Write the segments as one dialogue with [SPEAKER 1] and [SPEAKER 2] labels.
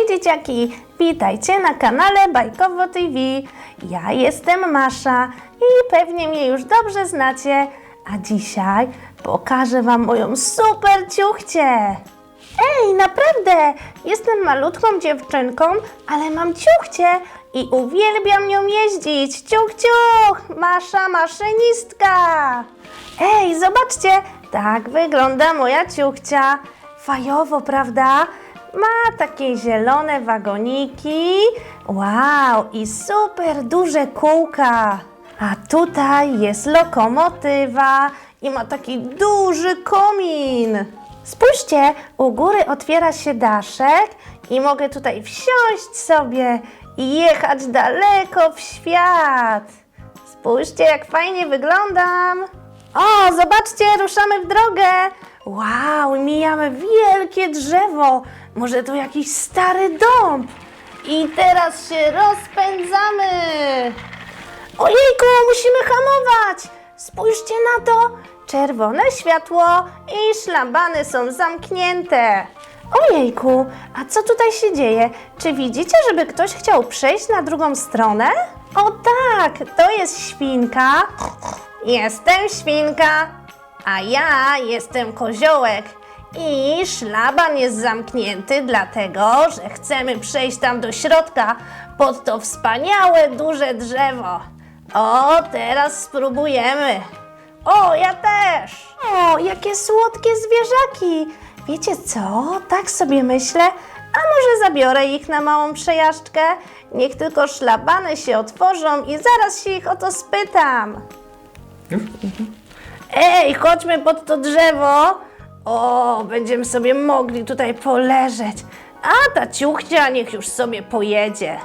[SPEAKER 1] Hej dzieciaki, witajcie na kanale Bajkowo TV. Ja jestem Masza i pewnie mnie już dobrze znacie, a dzisiaj pokażę Wam moją super ciuchcię. Ej, naprawdę, jestem malutką dziewczynką, ale mam ciuchcię i uwielbiam nią jeździć. Ciuch, ciuch, Masza maszynistka. Ej, zobaczcie, tak wygląda moja ciuchcia. Fajowo, prawda? Ma takie zielone wagoniki. Wow, i super duże kółka. A tutaj jest lokomotywa i ma taki duży komin. Spójrzcie, u góry otwiera się daszek i mogę tutaj wsiąść sobie i jechać daleko w świat. Spójrzcie, jak fajnie wyglądam. O, zobaczcie, ruszamy w drogę. Wow, mijamy wielkie drzewo. Może to jakiś stary dom. I teraz się rozpędzamy. Ojejku, musimy hamować! Spójrzcie na to! Czerwone światło i szlabany są zamknięte. Ojejku, a co tutaj się dzieje? Czy widzicie, żeby ktoś chciał przejść na drugą stronę? O tak, to jest świnka. Jestem świnka, a ja jestem koziołek. I szlaban jest zamknięty, dlatego że chcemy przejść tam do środka pod to wspaniałe duże drzewo. O, teraz spróbujemy. O, ja też. O, jakie słodkie zwierzaki. Wiecie co? Tak sobie myślę, a może zabiorę ich na małą przejażdżkę? Niech tylko szlabany się otworzą i zaraz się ich o to spytam.
[SPEAKER 2] Już?
[SPEAKER 1] Ej, chodźmy pod to drzewo. O, będziemy sobie mogli tutaj poleżeć. A ta ciuchcia niech już sobie pojedzie.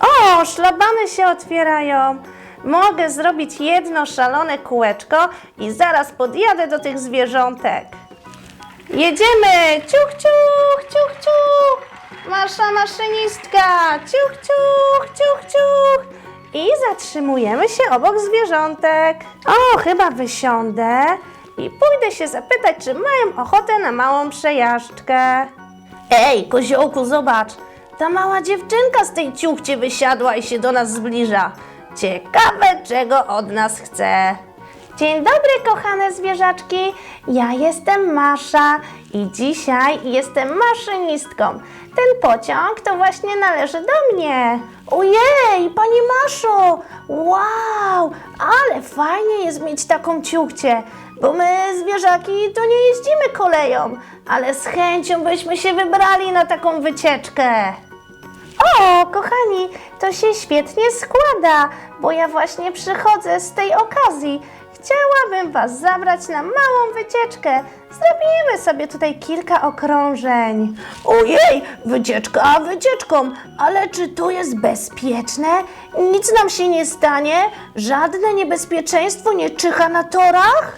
[SPEAKER 1] O, szlabany się otwierają. Mogę zrobić jedno szalone kółeczko i zaraz podjadę do tych zwierzątek. Jedziemy! Ciuch, ciuch, ciuch, ciuch! Masza maszynistka! Ciuch, ciuch, ciuch, ciuch! I zatrzymujemy się obok zwierzątek. O, chyba wysiądę i pójdę się zapytać, czy mają ochotę na małą przejażdżkę. Ej, koziołku, zobacz! Ta mała dziewczynka z tej ciuchci wysiadła i się do nas zbliża. Ciekawe, czego od nas chce. Dzień dobry, kochane zwierzaczki. Ja jestem Masza i dzisiaj jestem maszynistką. Ten pociąg to właśnie należy do mnie. Ojej, pani! Wow, ale fajnie jest mieć taką ciuchcię, bo my zwierzaki to nie jeździmy koleją, ale z chęcią byśmy się wybrali na taką wycieczkę. O, kochani, to się świetnie składa, bo ja właśnie przychodzę z tej okazji. Chciałabym Was zabrać na małą wycieczkę. Zrobimy sobie tutaj kilka okrążeń. Ojej, wycieczka wycieczką, ale czy to jest bezpieczne? Nic nam się nie stanie? Żadne niebezpieczeństwo nie czyha na torach?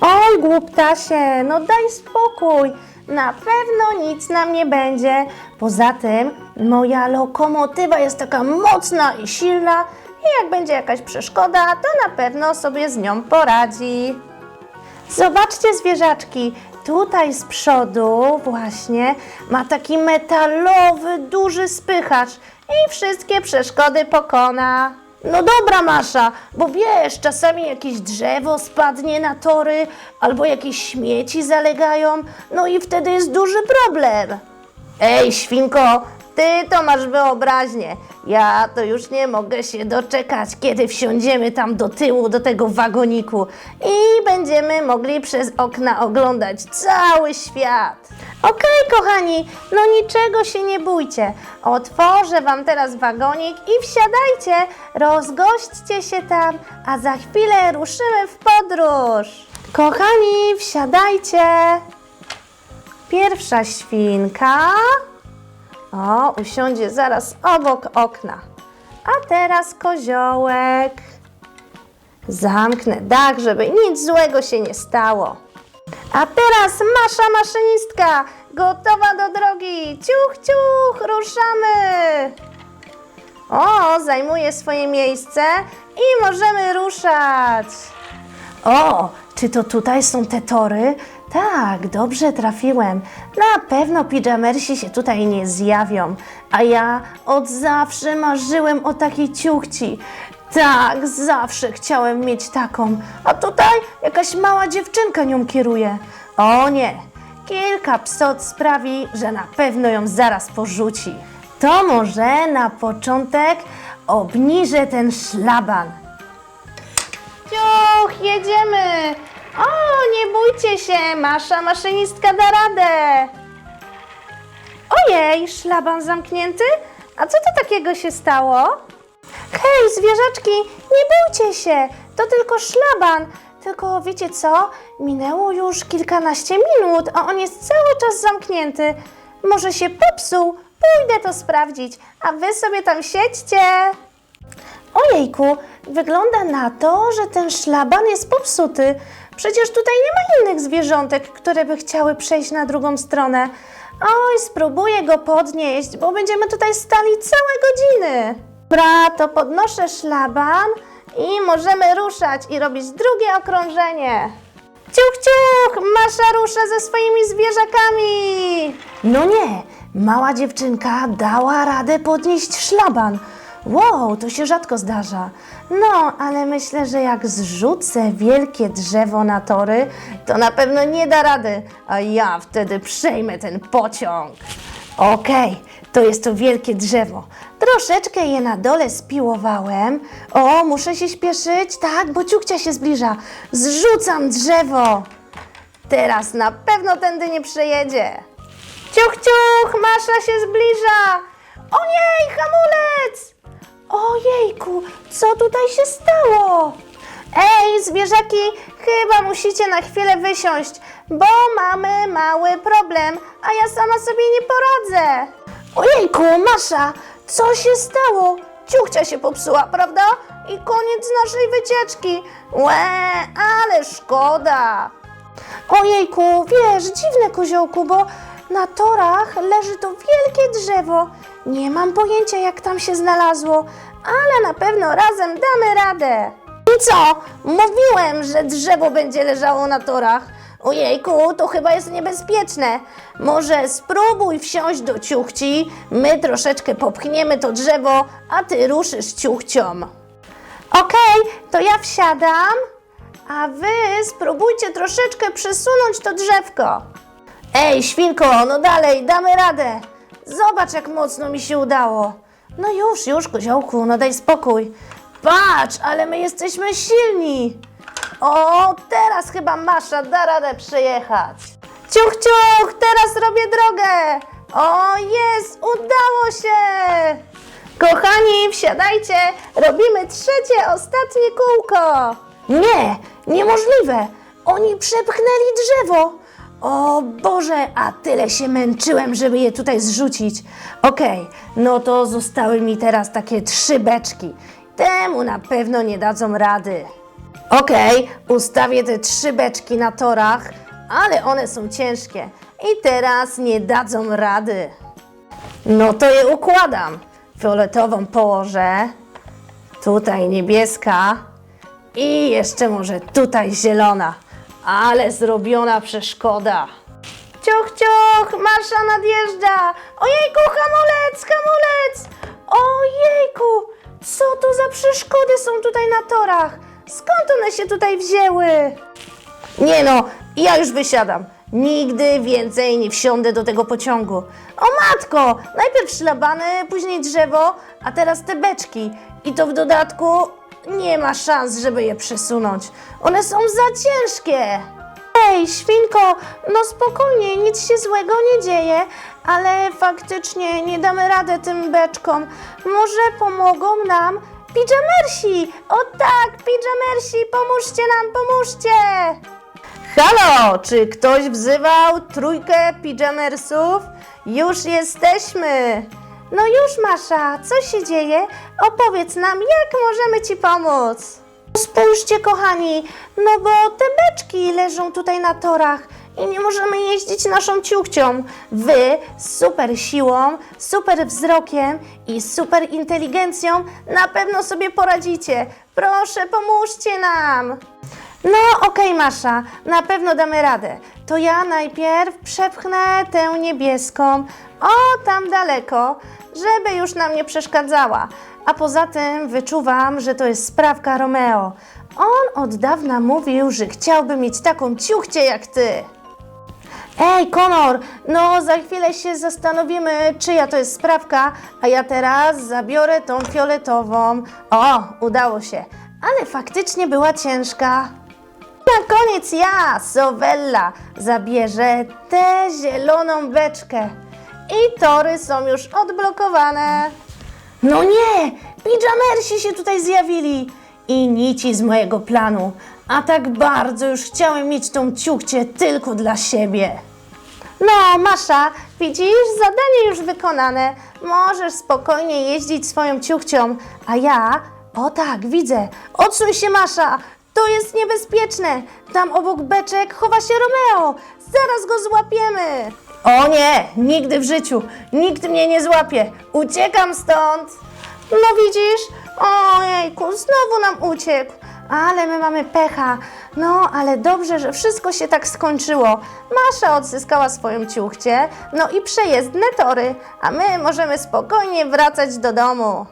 [SPEAKER 1] Oj, głuptasie, no daj spokój. Na pewno nic nam nie będzie. Poza tym, moja lokomotywa jest taka mocna i silna i jak będzie jakaś przeszkoda, to na pewno sobie z nią poradzi. Zobaczcie zwierzaczki, tutaj z przodu właśnie ma taki metalowy, duży spychacz i wszystkie przeszkody pokona. No dobra Masza, bo wiesz, czasami jakieś drzewo spadnie na tory albo jakieś śmieci zalegają, no i wtedy jest duży problem. Ej, świnko, ty to masz wyobraźnię. Ja to już nie mogę się doczekać, kiedy wsiądziemy tam do tyłu, do tego wagoniku i będziemy mogli przez okna oglądać cały świat. Okej, kochani, no niczego się nie bójcie. Otworzę wam teraz wagonik i wsiadajcie, rozgośćcie się tam, a za chwilę ruszymy w podróż. Kochani, wsiadajcie. Pierwsza świnka. O, usiądzie zaraz obok okna. A teraz koziołek. Zamknę dach, żeby nic złego się nie stało. A teraz Masza maszynistka, gotowa do drogi. Ciuch, ciuch, ruszamy. O, zajmuje swoje miejsce i możemy ruszać. O, czy to tutaj są te tory? Tak, dobrze trafiłem. Na pewno pijamersi się tutaj nie zjawią. A ja od zawsze marzyłem o takiej ciuchci. Tak, zawsze chciałem mieć taką. A tutaj jakaś mała dziewczynka nią kieruje. O nie, kilka psot sprawi, że na pewno ją zaraz porzuci. To może na początek obniżę ten szlaban. Ciuch, jedziemy! O, nie bójcie się, Masza maszynistka da radę. Ojej, szlaban zamknięty? A co to takiego się stało? Hej, zwierzaczki, nie bójcie się, to tylko szlaban. Tylko wiecie co? Minęło już kilkanaście minut, a on jest cały czas zamknięty. Może się popsuł? Pójdę to sprawdzić, a wy sobie tam siedźcie. Ojejku, wygląda na to, że ten szlaban jest popsuty. Przecież tutaj nie ma innych zwierzątek, które by chciały przejść na drugą stronę. Oj, spróbuję go podnieść, bo będziemy tutaj stali całe godziny. Dobra, to podnoszę szlaban i możemy ruszać i robić drugie okrążenie. Ciuch, ciuch, Masza rusza ze swoimi zwierzakami. No nie, mała dziewczynka dała radę podnieść szlaban. Wow, to się rzadko zdarza. No, ale myślę, że jak zrzucę wielkie drzewo na tory, to na pewno nie da rady, a ja wtedy przejmę ten pociąg. Okej, to jest to wielkie drzewo. Troszeczkę je na dole spiłowałem. O, muszę się śpieszyć, tak, bo ciukcia się zbliża. Zrzucam drzewo. Teraz na pewno tędy nie przejedzie. Ciuch, ciuch, Masza się zbliża. O nie, hamulec! Ojejku, co tutaj się stało? Ej, zwierzaki, chyba musicie na chwilę wysiąść, bo mamy mały problem, a ja sama sobie nie poradzę. Ojejku, Masza, co się stało? Ciuchcia się popsuła, prawda? I koniec naszej wycieczki. Łe, ale szkoda. Ojejku, wiesz, dziwne koziołku, bo na torach leży to wielkie drzewo. Nie mam pojęcia, jak tam się znalazło, ale na pewno razem damy radę. I co? Mówiłem, że drzewo będzie leżało na torach. Ojejku, to chyba jest niebezpieczne. Może spróbuj wsiąść do ciuchci, my troszeczkę popchniemy to drzewo, a ty ruszysz ciuchcią. Okej, to ja wsiadam, a wy spróbujcie troszeczkę przesunąć to drzewko. Ej, świnko, no dalej, damy radę. Zobacz, jak mocno mi się udało. No już, już, koziołku, no daj spokój. Patrz, ale my jesteśmy silni. O, teraz chyba Masza da radę przejechać. Ciuch, ciuch, teraz robię drogę. O, jest, udało się. Kochani, wsiadajcie, robimy trzecie, ostatnie kółko. Nie, niemożliwe. Oni przepchnęli drzewo. O Boże, a tyle się męczyłem, żeby je tutaj zrzucić. Okej, no to zostały mi teraz takie trzy beczki. Temu na pewno nie dadzą rady. Okej, ustawię te trzy beczki na torach, ale one są ciężkie i teraz nie dadzą rady. No to je układam. Fioletową położę, tutaj niebieska i jeszcze może tutaj zielona. Ale zrobiona przeszkoda. Ciuch, ciuch, Marsza nadjeżdża. Ojejku, hamulec, hamulec. Ojejku, co to za przeszkody są tutaj na torach? Skąd one się tutaj wzięły? Nie no, ja już wysiadam. Nigdy więcej nie wsiądę do tego pociągu. O matko, najpierw szlabany, później drzewo, a teraz te beczki. I to w dodatku nie ma szans, żeby je przesunąć. One są za ciężkie. Ej, świnko, no spokojnie, nic się złego nie dzieje, ale faktycznie nie damy radę tym beczkom. Może pomogą nam pijamersi? O tak, pijamersi, pomóżcie nam, pomóżcie! Halo, czy ktoś wzywał trójkę pijamersów? Już jesteśmy. No już, Masza, co się dzieje? Opowiedz nam, jak możemy ci pomóc. Spójrzcie, kochani, no bo te beczki leżą tutaj na torach i nie możemy jeździć naszą ciuchcią. Wy z super siłą, super wzrokiem i super inteligencją na pewno sobie poradzicie. Proszę, pomóżcie nam. No, okej, Masza, na pewno damy radę. To ja najpierw przepchnę tę niebieską, o tam daleko, żeby już nam nie przeszkadzała. A poza tym wyczuwam, że to jest sprawka Romeo. On od dawna mówił, że chciałby mieć taką ciuchcię jak ty. Ej, Konor, no za chwilę się zastanowimy, czyja to jest sprawka, a ja teraz zabiorę tą fioletową. O, udało się, ale faktycznie była ciężka. Na koniec ja, Sowella, zabierze tę zieloną beczkę. I tory są już odblokowane. No nie, pijamersi się tutaj zjawili. I nici z mojego planu. A tak bardzo już chciałem mieć tą ciuchcię tylko dla siebie. No, Masza, widzisz, zadanie już wykonane. Możesz spokojnie jeździć swoją ciuchcią, a ja, o tak, widzę. Odsuń się, Masza, to jest niebezpieczne. Tam obok beczek chowa się Romeo. Zaraz go złapiemy. O nie, nigdy w życiu. Nikt mnie nie złapie. Uciekam stąd. No widzisz? Ojejku, znowu nam uciekł. Ale my mamy pecha. No, ale dobrze, że wszystko się tak skończyło. Masza odzyskała swoją ciuchcię, no i przejezdne tory, a my możemy spokojnie wracać do domu.